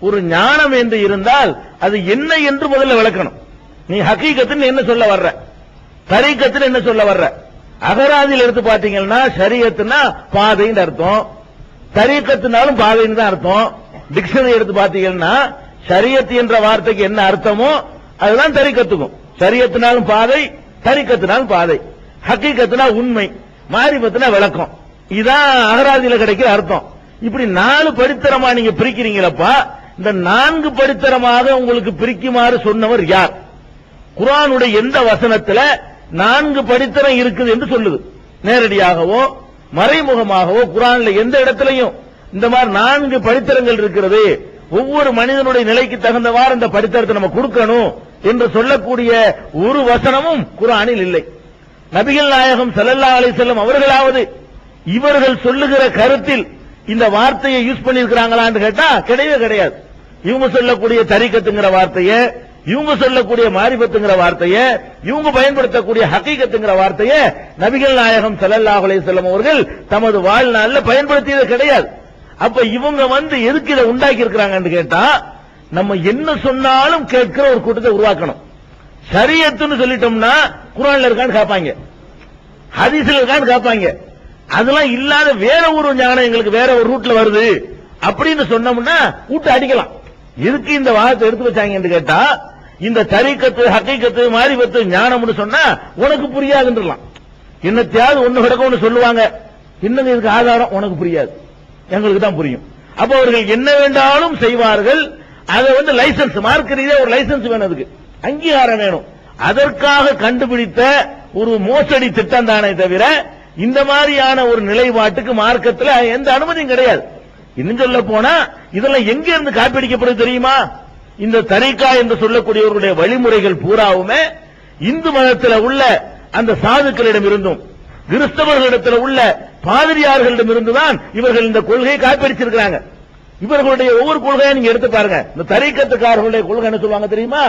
ஒரு ஞானம் என்று இருந்தால் அது என்ன என்று முதல்ல விளக்கணும். நீ ஹக்கீகத்துன்னு என்ன சொல்ல வர்ற? தரீக்கத்துன்னு என்ன சொல்ல வர்ற? அகராதியில் எடுத்து பாத்தீங்கன்னா சரியத்துனா பாதைன்னு அர்த்தம். தரீக்கத்துனாலும் பாதைன்னு தான் அர்த்தம். டிக்ஷனரி எடுத்து பாத்தீங்கன்னா சரியத் என்ற வார்த்தைக்கு என்ன அர்த்தமோ அதுதான் தரிக்கத்துக்கும் சரியத்தினாலும் பாதை தரிக்கத்தினாலும் பாதை. ஹக்கீக்கத்தினா உண்மை மாரிபத்துனா விளக்கம். இதான் அகராதியில கிடைக்கிற அர்த்தம். இப்படி நாலு படித்தரமா நீங்க பிரிக்கிறீங்களப்பா இந்த நான்கு படித்தரமாக உங்களுக்கு பிரிக்குமாறு சொன்னவர் யார்? குரானுடைய எந்த வசனத்துல நான்கு படித்தரம் இருக்குது என்று சொல்லுது. நேரடியாகவோ மறைமுகமாகவோ குரான்ல எந்த இடத்திலையும் இந்த மாதிரி நான்கு படித்தரங்கள் இருக்கிறது ஒவ்வொரு மனிதனுடைய நிலைக்கு தகுந்தவாறு இந்த படித்தரத்தை நம்ம கொடுக்கணும் என்று சொல்லக்கூடிய ஒரு வசனமும் குரானில் இல்லை. நபிகள் நாயகம் ஸல்லல்லாஹு அலைஹி அவர்களாவது இவர்கள் சொல்லுகிற கருத்தில் இந்த வார்த்தையை யூஸ் பண்ணிருக்கிறாங்களான்னு கேட்டா கிடையவே கிடையாது. இவங்க சொல்லக்கூடிய தரிக்கத்துங்கிற வார்த்தையை இவங்க சொல்லக்கூடிய மாரிபத்துங்கிற வார்த்தையை இவங்க பயன்படுத்தக்கூடிய ஹக்கீகத்துங்கிற வார்த்தையை நபிகள் நாயகம் ஸல்லல்லாஹு அலையம் அவர்கள் தமது வாழ்நாள்ல பயன்படுத்தியது கிடையாது. அப்ப இவங்க வந்து எதுக்கு இதை உண்டாக்கி இருக்கிறாங்கன்னு கேட்டா நம்ம என்ன சொன்னாலும் கேட்கிற ஒரு கூட்டத்தை உருவாக்கணும். சரியத்துன்னு சொல்லிட்டோம்னா குரான்ல இருக்கான்னு கேட்பாங்க ஹதீஸ்ல இருக்கான்னு கேட்பாங்க அதெல்லாம் இல்லாத வேற ஒரு ஞானம் எங்களுக்கு வேற ஒரு ரூட்ல வருது. அப்படின்னு சொன்னோம்னா கூட்டு அடிக்கலாம். எதுக்கு இந்த வாதத்தை எடுத்து வச்சாங்கன்னு கேட்டா இந்த தரிக்கத்து ஹக்கீக்கத்து மாரிபத்து ஞானம்னு சொன்னா உனக்கு புரியாதுன்றலாம். என்னத்தையாவது ஒண்ணு கிடக்க ஒண்ணு சொல்லுவாங்க. இன்னும் இதுக்கு ஆதாரம்? உனக்கு புரியாது. எங்களுக்கு தான் புரியும். அப்ப அவர்கள் என்ன வேண்டாலும் செய்வார்கள். அதை வந்து லைசன்ஸ் மார்க் ரீதியா ஒரு லைசன்ஸ் வேணும் அதுக்கு. அங்கீகாரம் வேணும். அதற்காக கண்டுபிடித்த ஒரு மோசடி திட்டம் தானே தவிர இந்த மாதிரியான ஒரு நிலைப்பாட்டுக்கு மார்க்கத்துல எந்த அனுமதியும் கிடையாது. இன்னும் சொல்ல போனா இதெல்லாம் எங்க இருந்து காப்பீடிக்கப்படுது தெரியுமா? இந்த தரிகா என்று சொல்லக்கூடியவர்களுடைய வழிமுறைகள் பூராவுமே இந்து மதத்தில் உள்ள அந்த சாதுக்களிடம் இருந்தும் கிறிஸ்தவர்களிடத்தில் உள்ள பாதிரியார்களிடம் இருந்துதான் இவர்கள் இந்த கொள்கையை காப்பீடிச்சிருக்கிறாங்க இவர்களுடைய ஒவ்வொரு கொள்கையை நீங்க எடுத்து பாருங்க. இந்த தரிக்கத்துக்காரர்களுடைய கொள்கை என்ன சொல்லுவாங்க தெரியுமா?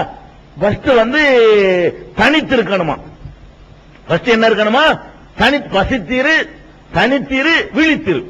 ஃபர்ஸ்ட் வந்து தனித்து இருக்கணுமா ஃபர்ஸ்ட் என்ன இருக்கணுமா? தனி பசித்திரு தனித்திரு விழித்திரு.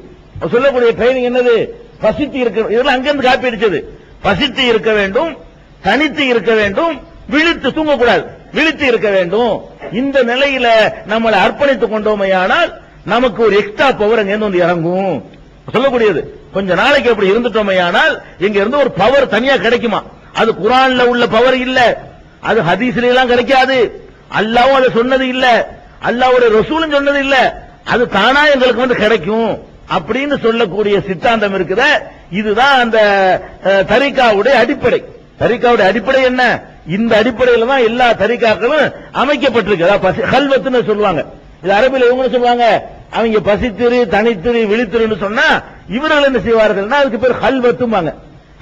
சொல்லக்கூடிய ட்ரைனிங் என்னது? பசித்து இருக்க இதெல்லாம் அங்கிருந்து காப்பி அடிச்சது. பசித்து இருக்க வேண்டும் தனித்து இருக்க வேண்டும் விழித்து தூங்கக்கூடாது. விழித்து இருக்க வேண்டும். இந்த நிலையில நம்மளை அர்ப்பணித்துக் கொண்டோமையானால் நமக்கு ஒரு எக்ஸ்ட்ரா பவர் அங்கே இருந்து வந்து இறங்கும். சொல்லக்கூடியது. கொஞ்ச நாளைக்கு அப்படி இருந்துட்டோமையானால் இங்க இருந்து ஒரு பவர் தனியா கிடைக்குமா? அது குரான்ல உள்ள பவர் இல்ல. அது ஹதீஸ்ல எல்லாம் கிடைக்காது. அல்லாவும் அதை சொன்னது இல்லை. அல்லாவுடைய ரசூலும் சொன்னது இல்ல. அது தானா எங்களுக்கு வந்து கிடைக்கும் அப்படின்னு சொல்லக்கூடிய சித்தாந்தம் இருக்குத. இதுதான் அந்த அஹ், தரிகாவுடைய அடிப்படை. தரிகாவுடைய அடிப்படை என்ன? இந்த அடிப்படையில தான் எல்லா தரிகாக்களும் அமைக்கப்பட்டிருக்கு பசி- சொல்லுவாங்க. இது அரபில் இவங்க சொல்லுவாங்க. அவங்க பசித்திரு தனித்திரு விழித்திருன்னு சொன்னா இவர்கள் என்ன செய்வார்கள்னா அதுக்கு பேர் ஹல்வத்துமாங்க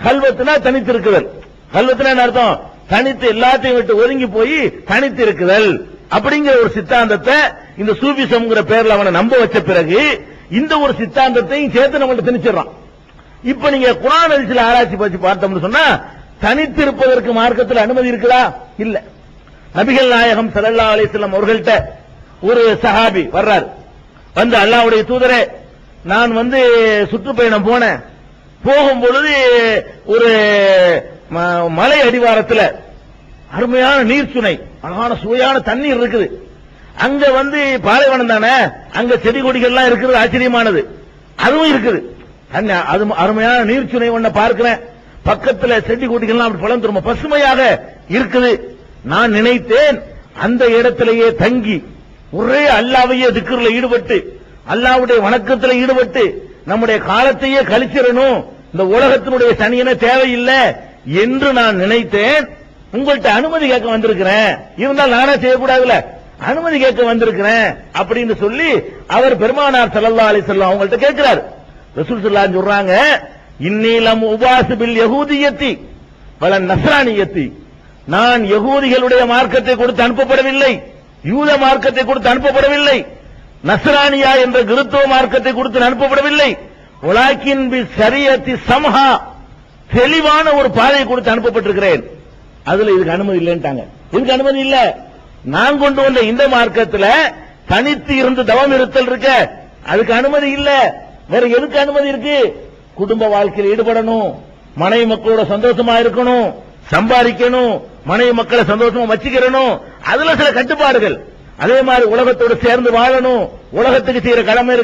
ஹல்வத்துனா தனித்திருக்குதல். ஹல்வத்துனா என்ன அர்த்தம்? தனித்து எல்லாத்தையும் விட்டு ஒதுங்கி போய் தனித்து இருக்குதல் அப்படிங்கிற ஒரு சித்தாந்தத்தை இந்த சூபிசம்ங்கிற பேர்ல அவனை நம்ப வச்ச பிறகு இந்த ஒரு சித்தாந்தத்தையும் சேர்த்து நம்மள்ட்ட திணிச்சிடறான். இப்ப நீங்க குரான் அதிசல ஆராய்ச்சி பற்றி பார்த்தோம்னு சொன்னா தனித்திருப்பதற்கு மார்க்கத்தில் அனுமதி இருக்குதா? இல்ல. நபிகள் நாயகம் ஸல்லல்லாஹு அலிஸ்லாம் அவர்கள்ட்ட ஒரு சஹாபி வர்றாரு. வந்து அல்லாஹ்வுடைய தூதரே நான் வந்து சுற்றுப்பயணம் போனேன். போகும் பொழுது ஒரு ம- மலை அடிவாரத்தில் அருமையான நீர் சுனை. அழகான சுவையான தண்ணீர் இருக்குது. அங்க வந்து பாலைவனம் தானே? அங்க செடி கொடிகள்லாம் இருக்கிறது ஆச்சரியமானது. அதுவும் இருக்குது. அது அருமையான நீர் சுனை ஒன்ன பார்க்கிறேன். பக்கத்துல செடி கொடிகள்லாம் அப்படி பழம் திரும்ப பசுமையாக இருக்குது. நான் நினைத்தேன் அந்த இடத்திலேயே தங்கி ஒரே அல்லாவையே திக்கர்ல ஈடுபட்டு அல்லாவுடைய வணக்கத்தில் ஈடுபட்டு நம்முடைய காலத்தையே கழிச்சிடணும். இந்த உலகத்தினுடைய சனியன தேவையில்லை என்று நான் நினைத்தேன். உங்கள்கிட்ட அனுமதி கேட்க வந்திருக்கிறேன். இருந்தால் நானே செய்யக்கூடாதுல அனுமதி கேட்க வந்திருக்கிறேன் அப்படின்னு சொல்லி அவர் பெருமானார் சல்லா அலி வஸல்லம் அவங்கள்ட்ட கேட்கிறார். ரசூல் ஸல்லல்லாஹு சொல்றாங்க இன்னீலம் உபாசு பில் யகூதியத்தி பல நஸ்ரானியத்தி. நான் யகூதிகளுடைய மார்க்கத்தை கொடுத்து அனுப்பப்படவில்லை. யூத மார்க்கத்தை கொடுத்து அனுப்பப்படவில்லை. நஸ்ரானியா என்ற கிருத்துவ மார்க்கத்தை கொடுத்து அனுப்பப்படவில்லை. உலாக்கின் பி சரியத்தி சம்ஹா தெளிவான ஒரு பாதையை கொடுத்து அனுப்பப்பட்டிருக்கிறேன். அதுல இதுக்கு அனுமதி இல்லைன்ட்டாங்க. இதுக்கு அனுமதி இல்ல. நான் கொண்டு வந்த இந்த மார்க்கத்துல தனித்து இருந்து தவம் இருத்தல் இருக்க அதுக்கு அனுமதி இல்ல. வேற எதுக்கு அனுமதி இருக்கு? குடும்ப வாழ்க்கையில் ஈடுபடணும். மனைவி மக்களோட சந்தோஷமா இருக்கணும். சம்பாதிக்கணும். மனைவி மக்களை சந்தோஷமா வச்சுக்கிறணும். அதுல சில கட்டுப்பாடுகள். அதே மாதிரி உலகத்தோட சேர்ந்து வாழணும். உலகத்துக்கு செய்யற கடமை